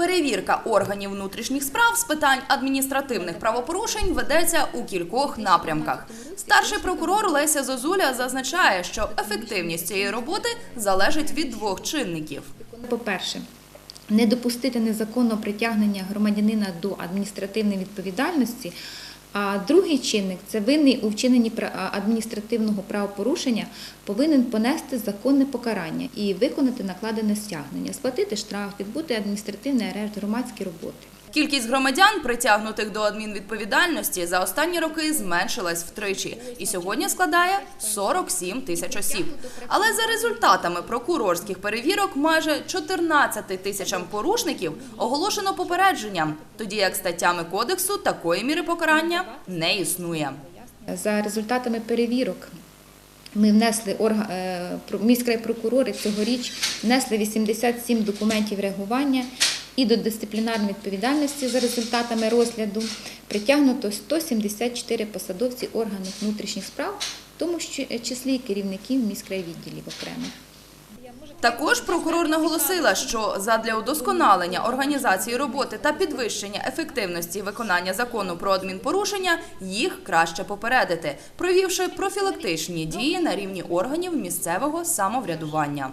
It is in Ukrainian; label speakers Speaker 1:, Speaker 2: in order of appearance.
Speaker 1: Перевірка органів внутрішніх справ з питань адміністративних правопорушень ведеться у кількох напрямках. Старший прокурор Леся Зозуля зазначає, що ефективність цієї роботи залежить від двох чинників.
Speaker 2: По-перше, не допустити незаконного притягнення громадянина до адміністративної відповідальності. А другий чинник це винний у вчиненні адміністративного правопорушення повинен понести законне покарання і виконати накладене стягнення, сплатити штраф, відбути адміністративний арешт, громадські роботи.
Speaker 1: Кількість громадян, притягнутих до адмінвідповідальності, за останні роки зменшилась втричі і сьогодні складає 47 тисяч осіб. Але за результатами прокурорських перевірок майже 14 тисячам порушників оголошено попередженням, тоді як статтями кодексу такої міри покарання не існує.
Speaker 2: За результатами перевірок ми внесли е, про- міськрайпрокурори цьогоріч внесли 87 документів реагування і до дисциплінарної відповідальності за результатами розгляду притягнуто 174 посадовці органів внутрішніх справ, в тому щ- числі і керівників міськрайвідділів окремих.
Speaker 1: Також прокурор наголосила, що задля удосконалення організації роботи та підвищення ефективності виконання закону про адмінпорушення їх краще попередити, провівши профілактичні дії на рівні органів місцевого самоврядування.